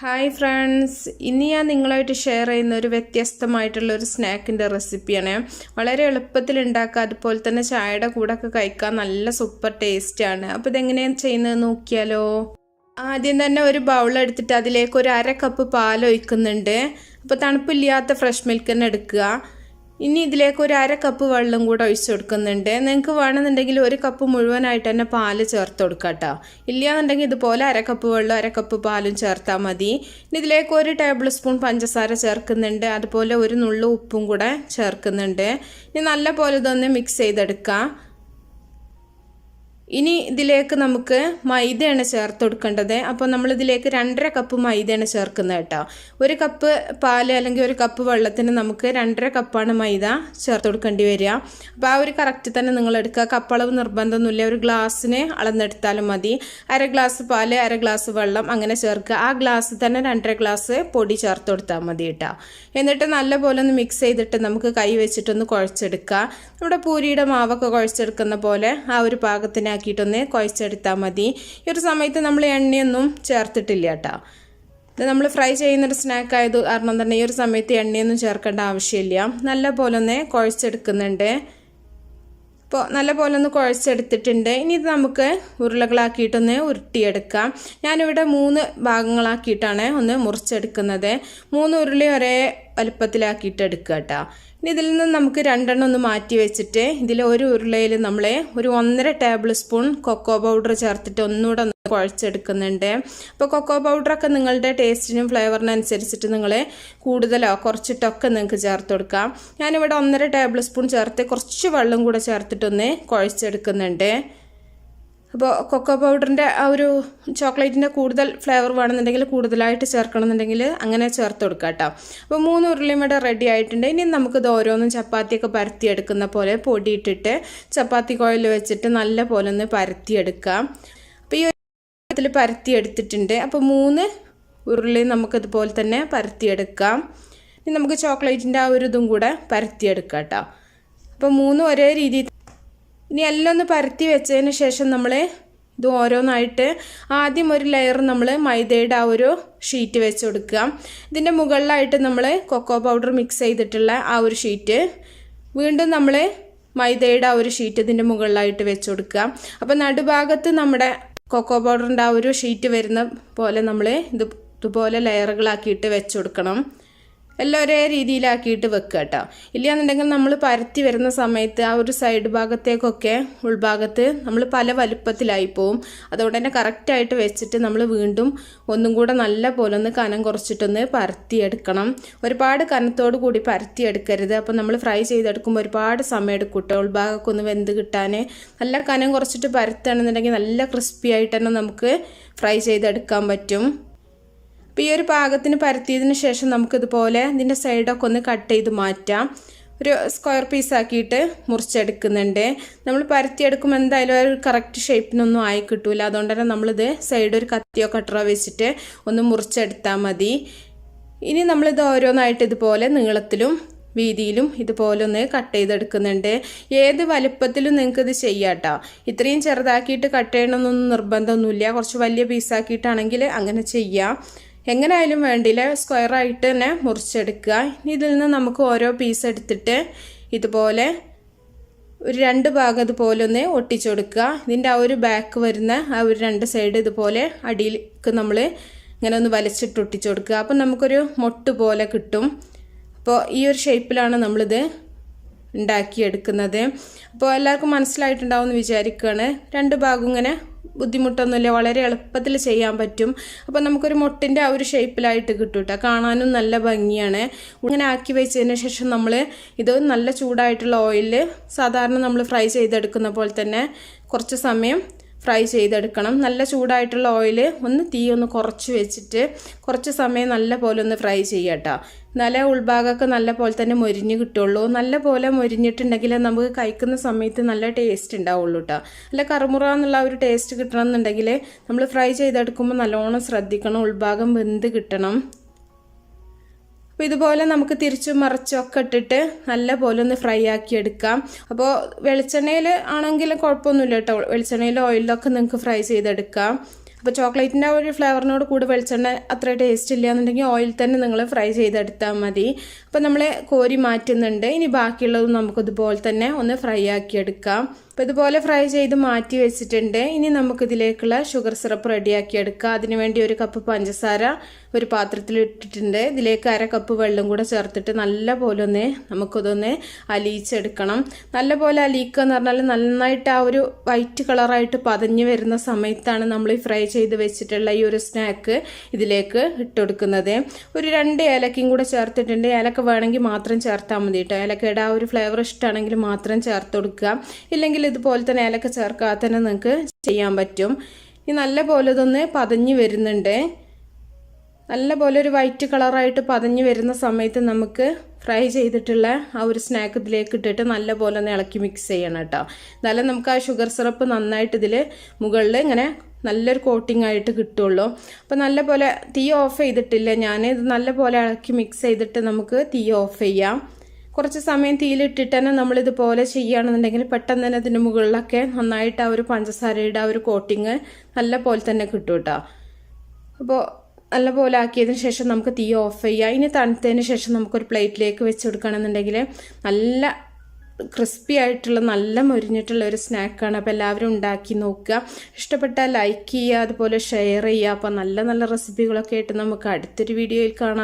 Hi friends ഇന്ന് ഞാൻ നിങ്ങളായിട്ട് ഷെയർ ചെയ്യുന്ന ഒരു വ്യത്യസ്തമായിട്ടുള്ള ഒരു സ്നാക്കിന്റെ റെസിപ്പിയാണ് വളരെ എളുപ്പത്തിൽ ഉണ്ടാക്കുക അതുപോലെ തന്നെ ചായയുടെ കൂടെ ഒക്കെ കഴിക്കാൻ നല്ല സൂപ്പർ ടേസ്റ്റാണ് അപ്പോൾ ഇതെങ്ങനെയാണ് ചെയ്യുന്നത് നോക്കിയാലോ? ആദ്യം തന്നെ ഒരു ബൗൾ എടുത്തിട്ട് അതിലേക്ക് ഒരു അര കപ്പ് പാൽ ഒഴിക്കുന്നുണ്ട്. അപ്പോൾ തണുപ്പില്ലാത്ത ഫ്രഷ് മിൽക്ക് തന്നെ എടുക്കുക. ഇനി ഇതിലേക്ക് ഒരു അര കപ്പ് വെള്ളം കൂടെ ഒഴിച്ചു കൊടുക്കുന്നുണ്ട്. നിങ്ങൾക്ക് വേണമെന്നുണ്ടെങ്കിൽ ഒരു കപ്പ് മുഴുവനായിട്ട് തന്നെ പാൽ ചേർത്ത് കൊടുക്കുക കേട്ടോ. ഇല്ലയെന്നുണ്ടെങ്കിൽ ഇതുപോലെ അര കപ്പ് വെള്ളം അര കപ്പ് പാലും ചേർത്താൽ മതി. ഇനി ഇതിലേക്ക് ഒരു ടേബിൾ സ്പൂൺ പഞ്ചസാര ചേർക്കുന്നുണ്ട്. അതുപോലെ ഒരു നുള്ളു ഉപ്പും കൂടെ ചേർക്കുന്നുണ്ട്. ഇനി നല്ല പോലെ ഇതൊന്ന് മിക്സ് ചെയ്തെടുക്കാം. ഇനി ഇതിലേക്ക് നമുക്ക് മൈദയാണ് ചേർത്ത് കൊടുക്കേണ്ടത്. അപ്പോൾ നമ്മൾ ഇതിലേക്ക് രണ്ടര കപ്പ് മൈദയാണ് ചേർക്കുന്നത് കേട്ടോ. ഒരു കപ്പ് പാൽ അല്ലെങ്കിൽ ഒരു കപ്പ് വെള്ളത്തിന് നമുക്ക് രണ്ടര കപ്പാണ് മൈദ ചേർത്ത് കൊടുക്കേണ്ടി വരിക. അപ്പോൾ ആ ഒരു കറക്റ്റ് തന്നെ നിങ്ങൾ എടുക്കുക. കപ്പളവ് നിർബന്ധമൊന്നുമില്ല. ഒരു ഗ്ലാസ്സിന് അളന്നെടുത്താലും മതി. അര ഗ്ലാസ് പാൽ അര ഗ്ലാസ് വെള്ളം അങ്ങനെ ചേർക്കുക. ആ ഗ്ലാസ് തന്നെ രണ്ടര ഗ്ലാസ് പൊടി ചേർത്ത് കൊടുത്താൽ മതി കേട്ടോ. എന്നിട്ട് നല്ലപോലെ ഒന്ന് മിക്സ് ചെയ്തിട്ട് നമുക്ക് കൈ വെച്ചിട്ടൊന്ന് കുഴച്ചെടുക്കുക. നമ്മുടെ പൂരിയുടെ മാവൊക്കെ കുഴച്ചെടുക്കുന്ന പോലെ ആ ഒരു പാകത്തിന് ആക്കിയിട്ടൊന്ന് കുഴച്ചെടുത്താൽ മതി. ഈ ഒരു സമയത്ത് നമ്മൾ എണ്ണയൊന്നും ചേർത്തിട്ടില്ല കേട്ടോ ഇത് നമ്മൾ ഫ്രൈ ചെയ്യുന്നൊരു സ്നാക്ക് ആയത് കാരണം തന്നെ ഈ ഒരു സമയത്ത് എണ്ണയൊന്നും ചേർക്കേണ്ട ആവശ്യമില്ല. നല്ല പോലെ ഒന്ന് കുഴച്ചെടുക്കുന്നുണ്ട്. ഇപ്പോൾ നല്ല പോലെ ഒന്ന് കുഴച്ചെടുത്തിട്ടുണ്ട്. ഇനി ഇത് നമുക്ക് ഉരുളകളാക്കിയിട്ടൊന്ന് ഉരുട്ടിയെടുക്കാം. ഞാനിവിടെ മൂന്ന് ഭാഗങ്ങളാക്കിയിട്ടാണ് ഒന്ന് മുറിച്ചെടുക്കുന്നത്. മൂന്ന് ഉരുളി ഒരേ വലുപ്പത്തിലാക്കിയിട്ട് എടുക്കുക കേട്ടോ ഇനി ഇതിൽ നിന്ന് നമുക്ക് രണ്ടെണ്ണം ഒന്ന് മാറ്റി വെച്ചിട്ട് ഇതിൽ ഒരു ഉരുളയിൽ നമ്മൾ ഒരു ഒന്നര ടേബിൾ സ്പൂൺ കൊക്കോ പൗഡർ ചേർത്തിട്ട് ഒന്നുകൂടെ ഒന്ന് കുഴച്ചെടുക്കുന്നുണ്ട്. അപ്പോൾ കൊക്കോ പൗഡറൊക്കെ നിങ്ങളുടെ ടേസ്റ്റിനും ഫ്ലേവറിനനുസരിച്ചിട്ട് നിങ്ങൾ കൂടുതലോ കുറച്ചിട്ടൊക്കെ നിങ്ങൾക്ക് ചേർത്ത് കൊടുക്കാം. ഞാനിവിടെ ഒന്നര ടേബിൾ സ്പൂൺ ചേർത്ത് കുറച്ച് വെള്ളം കൂടെ ചേർത്തിട്ടൊന്ന് കുഴച്ചെടുക്കുന്നുണ്ട്. അപ്പോൾ കൊക്കോ പൗഡറിന്റെ ആ ഒരു ചോക്ലേറ്റിന്റെ കൂടുതൽ ഫ്ലേവർ വേണമെന്നുണ്ടെങ്കിൽ കൂടുതലായിട്ട് ചേർക്കണമെന്നുണ്ടെങ്കിൽ അങ്ങനെ ചേർത്ത് കൊടുക്കുക കേട്ടോ. അപ്പോൾ മൂന്ന് ഉരുളിയും ഇവിടെ റെഡി ആയിട്ടുണ്ട്. ഇനി നമുക്കിത് ഓരോന്നും ചപ്പാത്തിയൊക്കെ പരത്തിയെടുക്കുന്ന പോലെ പൊടിയിട്ടിട്ട് ചപ്പാത്തി കോയിൽ വെച്ചിട്ട് നല്ല പോലെ ഒന്ന് പരത്തിയെടുക്കാം അപ്പോൾ ഈ ഒരു പരത്തി എടുത്തിട്ടുണ്ട് അപ്പോൾ മൂന്ന് ഉരുളി നമുക്കിതുപോലെ തന്നെ പരത്തിയെടുക്കാം. ഇനി നമുക്ക് ചോക്ലേറ്റിന്റെ ആ ഒരു ഇതും കൂടെ പരത്തിയെടുക്കാം കേട്ടോ. അപ്പോൾ മൂന്ന് ഒരേ രീതിയിൽ ഇനി എല്ലാം ഒന്ന് പരത്തി വെച്ചതിന് ശേഷം നമ്മൾ ഇത് ഓരോന്നായിട്ട് ആദ്യം ഒരു ലെയർ നമ്മൾ മൈദയുടെ ആ ഒരു ഷീറ്റ് വെച്ച് കൊടുക്കുക. ഇതിന്റെ മുകളിലായിട്ട് നമ്മൾ കൊക്കോ പൗഡർ മിക്സ് ചെയ്തിട്ടുള്ള ആ ഒരു ഷീറ്റ് വീണ്ടും നമ്മൾ മൈദയുടെ ആ ഒരു ഷീറ്റ് ഇതിന്റെ മുകളിലായിട്ട് വെച്ച് കൊടുക്കുക. അപ്പോൾ നടുഭാഗത്ത് നമ്മുടെ കൊക്കോ പൗഡറിന്റെ ആ ഒരു ഷീറ്റ് വരുന്ന പോലെ നമ്മൾ ഇത് ഇതുപോലെ ലെയറുകളാക്കിയിട്ട് വെച്ച് കൊടുക്കണം. എല്ലാം ഒരേ രീതിയിലാക്കിയിട്ട് വെക്കുക കേട്ടോ. ഇല്ലയെന്നുണ്ടെങ്കിൽ നമ്മൾ പരത്തി വരുന്ന സമയത്ത് ആ ഒരു സൈഡ് ഭാഗത്തേക്കൊക്കെ ഉൾഭാഗത്ത് നമ്മൾ പല വലുപ്പത്തിലായി പോവും. അതുകൊണ്ട് തന്നെ കറക്റ്റായിട്ട് വെച്ചിട്ട് നമ്മൾ വീണ്ടും ഒന്നും കൂടെ നല്ല പോലെ ഒന്ന് കനം കുറച്ചിട്ടൊന്ന് പരത്തിയെടുക്കണം. ഒരുപാട് കനത്തോട് കൂടി പരത്തിയെടുക്കരുത്. അപ്പം നമ്മൾ ഫ്രൈ ചെയ്തെടുക്കുമ്പോൾ ഒരുപാട് സമയം കേട്ടോ. ഉൾഭാഗമൊക്കെ ഒന്ന് വെന്ത് കിട്ടാൻ നല്ല കനം കുറച്ചിട്ട് പരത്തുകയാണെന്നുണ്ടെങ്കിൽ നല്ല ക്രിസ്പി ആയിട്ട് തന്നെ നമുക്ക് ഫ്രൈ ചെയ്തെടുക്കാൻ പറ്റും. അപ്പോൾ ഈ ഒരു പാകത്തിന് പരത്തിയതിന് ശേഷം നമുക്കിതുപോലെ ഇതിന്റെ സൈഡൊക്കെ ഒന്ന് കട്ട് ചെയ്ത് മാറ്റാം. ഒരു സ്ക്വയർ പീസ് ആക്കിയിട്ട് മുറിച്ചെടുക്കുന്നുണ്ട്. നമ്മൾ പരത്തിയെടുക്കുമ്പോൾ എന്തായാലും ഒരു കറക്റ്റ് ഷേപ്പിനൊന്നും ആയി കിട്ടൂല. അതുകൊണ്ട് തന്നെ നമ്മളിത് സൈഡ് ഒരു കത്തിയോ കട്ടറോ വെച്ചിട്ട് ഒന്ന് മുറിച്ചെടുത്താൽ മതി. ഇനി നമ്മളിത് ഓരോന്നായിട്ട് ഇതുപോലെ നീളത്തിലും വീതിയിലും ഇതുപോലെ ഒന്ന് കട്ട് ചെയ്തെടുക്കുന്നുണ്ട്. ഏത് വലുപ്പത്തിലും നിങ്ങൾക്ക് ഇത് ചെയ്യാം കേട്ടോ ഇത്രയും ചെറുതാക്കിയിട്ട് കട്ട് ചെയ്യണമെന്നൊന്നും നിർബന്ധമൊന്നുമില്ല. കുറച്ച് വലിയ പീസാക്കിയിട്ടാണെങ്കിൽ അങ്ങനെ ചെയ്യാം. എങ്ങനെയായാലും വേണ്ടില്ല സ്ക്വയറായിട്ട് തന്നെ മുറിച്ചെടുക്കുക. ഇനി ഇതിൽ നിന്ന് നമുക്ക് ഓരോ പീസ് എടുത്തിട്ട് ഇതുപോലെ ഒരു രണ്ട് ഭാഗം ഇതുപോലെ ഒന്ന് ഒട്ടിച്ചെടുക്കുക ഇതിന്റെ ആ ഒരു ബാക്ക് വരുന്ന ആ ഒരു രണ്ട് സൈഡ് ഇതുപോലെ അടിയിലേക്ക് നമ്മൾ ഇങ്ങനെ ഒന്ന് വലിച്ചിട്ട് ഒട്ടിച്ചു കൊടുക്കുക. അപ്പം നമുക്കൊരു മൊട്ട് പോലെ കിട്ടും. അപ്പോൾ ഈ ഒരു ഷേപ്പിലാണ് നമ്മളിത് ഉണ്ടാക്കിയെടുക്കുന്നത്. അപ്പോൾ എല്ലാവർക്കും മനസ്സിലായിട്ടുണ്ടാവും എന്ന് വിചാരിക്കുകയാണ്. രണ്ട് ഭാഗം ഇങ്ങനെ ബുദ്ധിമുട്ടൊന്നുമില്ല വളരെ എളുപ്പത്തിൽ ചെയ്യാൻ പറ്റും. അപ്പോൾ നമുക്കൊരു മുട്ടിന്റെ ആ ഒരു ഷേപ്പിലായിട്ട് കിട്ടും കേട്ടോ. കാണാനും നല്ല ഭംഗിയാണ്. ഇങ്ങനെ ആക്കി വെച്ചതിന് ശേഷം നമ്മൾ ഇത് നല്ല ചൂടായിട്ടുള്ള ഓയിലിൽ സാധാരണ നമ്മൾ ഫ്രൈ ചെയ്തെടുക്കുന്ന പോലെ തന്നെ കുറച്ച് സമയം ഫ്രൈ ചെയ്തെടുക്കണം. നല്ല ചൂടായിട്ടുള്ള ഓയിൽ ഒന്ന് തീ ഒന്ന് കുറച്ച് വെച്ചിട്ട് കുറച്ച് സമയം നല്ല പോലെ ഒന്ന് ഫ്രൈ ചെയ്യട്ടോ. നല്ല ഉൾഭാഗമൊക്കെ നല്ല പോലെ തന്നെ മൊരിഞ്ഞ് കിട്ടുള്ളൂ. നല്ല പോലെ മൊരിഞ്ഞിട്ടുണ്ടെങ്കിൽ നമുക്ക് കഴിക്കുന്ന സമയത്ത് നല്ല ടേസ്റ്റ് ഉണ്ടാവുള്ളൂ കേട്ടോ അല്ല കറുമുറ എന്നുള്ള ഒരു ടേസ്റ്റ് കിട്ടണം എന്നുണ്ടെങ്കിൽ നമ്മൾ ഫ്രൈ ചെയ്തെടുക്കുമ്പോൾ നല്ലോണം ശ്രദ്ധിക്കണം. ഉൾഭാഗം വെന്ത് കിട്ടണം. അപ്പോൾ ഇതുപോലെ നമുക്ക് തിരിച്ചും മറിച്ചൊക്കെ ഇട്ടിട്ട് നല്ല പോലെ ഒന്ന് ഫ്രൈ ആക്കി എടുക്കാം. അപ്പോൾ വെളിച്ചെണ്ണയിൽ ആണെങ്കിൽ കുഴപ്പമൊന്നുമില്ല കേട്ടോ. വെളിച്ചെണ്ണയിൽ ഓയിലൊക്കെ നിങ്ങൾക്ക് ഫ്രൈ ചെയ്തെടുക്കാം. അപ്പോൾ ചോക്ലേറ്റിന്റെ ഒരു ഫ്ലേവറിനോട് കൂടി വെളിച്ചെണ്ണ അത്ര ടേസ്റ്റ് ഇല്ല എന്നുണ്ടെങ്കിൽ ഓയിൽ തന്നെ നിങ്ങൾ ഫ്രൈ ചെയ്തെടുത്താൽ മതി. അപ്പോൾ നമ്മൾ കോരി മാറ്റുന്നുണ്ട്. ഇനി ബാക്കിയുള്ളതും നമുക്കിതുപോലെ തന്നെ ഒന്ന് ഫ്രൈ ആക്കി എടുക്കാം. അപ്പോൾ ഇതുപോലെ ഫ്രൈ ചെയ്ത് മാറ്റി വെച്ചിട്ടുണ്ട്. ഇനി നമുക്കിതിലേക്കുള്ള ഷുഗർ സിറപ്പ് റെഡിയാക്കി എടുക്കാം അതിനുവേണ്ടി ഒരു കപ്പ് പഞ്ചസാര ഒരു പാത്രത്തിൽ ഇട്ടിട്ടുണ്ട്. ഇതിലേക്ക് അര കപ്പ് വെള്ളം കൂടെ ചേർത്തിട്ട് നല്ല പോലെ ഒന്ന് നമുക്കതൊന്ന് അലിയിച്ചെടുക്കണം. നല്ല പോലെ അലിയിക്കുക എന്ന് പറഞ്ഞാൽ നന്നായിട്ട് ആ ഒരു വൈറ്റ് കളറായിട്ട് പതഞ്ഞു വരുന്ന സമയത്താണ് നമ്മൾ ഈ ഫ്രൈ ചെയ്ത് വെച്ചിട്ടുള്ള ഈ ഒരു സ്നാക്ക് ഇതിലേക്ക് ഇട്ടുകൊടുക്കുന്നത് ഒരു രണ്ട് ഏലക്കയും കൂടെ ചേർത്തിട്ടുണ്ട്. ഏലക്ക വേണമെങ്കിൽ മാത്രം ചേർത്താൽ മതി കേട്ടോ. ഏലക്കയുടെ ആ ഒരു ഫ്ലേവർ ഇഷ്ടമാണെങ്കിൽ മാത്രം ചേർത്ത് കൊടുക്കുക. ഇല്ലെങ്കിൽ ഇതുപോലെ തന്നെ ഏലക്ക ചേർക്കാതെ തന്നെ നിങ്ങൾക്ക് ചെയ്യാൻ പറ്റും. ഈ നല്ല പോലെ ഇതൊന്ന് പതഞ്ഞ് വരുന്നുണ്ട്. നല്ല പോലെ ഒരു വൈറ്റ് കളറായിട്ട് പതഞ്ഞ് വരുന്ന സമയത്ത് നമുക്ക് ഫ്രൈ ചെയ്തിട്ടുള്ള ആ ഒരു സ്നാക്ക് ഇതിലേക്ക് ഇട്ടിട്ട് നല്ല പോലെ ഒന്ന് ഇളക്കി മിക്സ് ചെയ്യണം കേട്ടോ. എന്നാലും നമുക്ക് ആ ഷുഗർ സിറപ്പ് നന്നായിട്ട് ഇതിൽ മുകളിൽ ഇങ്ങനെ നല്ലൊരു കോട്ടിംഗ് ആയിട്ട് കിട്ടുള്ളൂ. അപ്പോൾ നല്ല പോലെ തീ ഓഫ് ചെയ്തിട്ടില്ല ഞാൻ ഇത് നല്ല പോലെ ഇളക്കി മിക്സ് ചെയ്തിട്ട് നമുക്ക് തീ ഓഫ് ചെയ്യാം. കുറച്ച് സമയം തീയിലിട്ടിട്ട് തന്നെ നമ്മളിതുപോലെ ചെയ്യുകയാണെന്നുണ്ടെങ്കിൽ പെട്ടെന്ന് തന്നെ അതിന്റെ മുകളിലൊക്കെ നന്നായിട്ട് ആ ഒരു പഞ്ചസാരയുടെ ആ ഒരു കോട്ടിങ് നല്ല പോലെ തന്നെ കിട്ടും കേട്ടോ. അപ്പോൾ നല്ല പോലെ ആക്കിയതിന് ശേഷം നമുക്ക് തീ ഓഫ് ചെയ്യുക. ഇനി തണുത്തതിന് ശേഷം നമുക്കൊരു പ്ലേറ്റിലേക്ക് വെച്ച് കൊടുക്കുകയാണെന്നുണ്ടെങ്കിൽ നല്ല ക്രിസ്പി ആയിട്ടുള്ള നല്ല മൊരിഞ്ഞിട്ടുള്ള ഒരു സ്നാക്കാണ്. അപ്പോൾ എല്ലാവരും ഉണ്ടാക്കി നോക്കുക. ഇഷ്ടപ്പെട്ടാൽ ലൈക്ക് ചെയ്യുക അതുപോലെ ഷെയർ ചെയ്യുക. അപ്പോൾ നല്ല നല്ല റെസിപ്പികളൊക്കെ ആയിട്ട് നമുക്ക് അടുത്തൊരു വീഡിയോയിൽ കാണാം.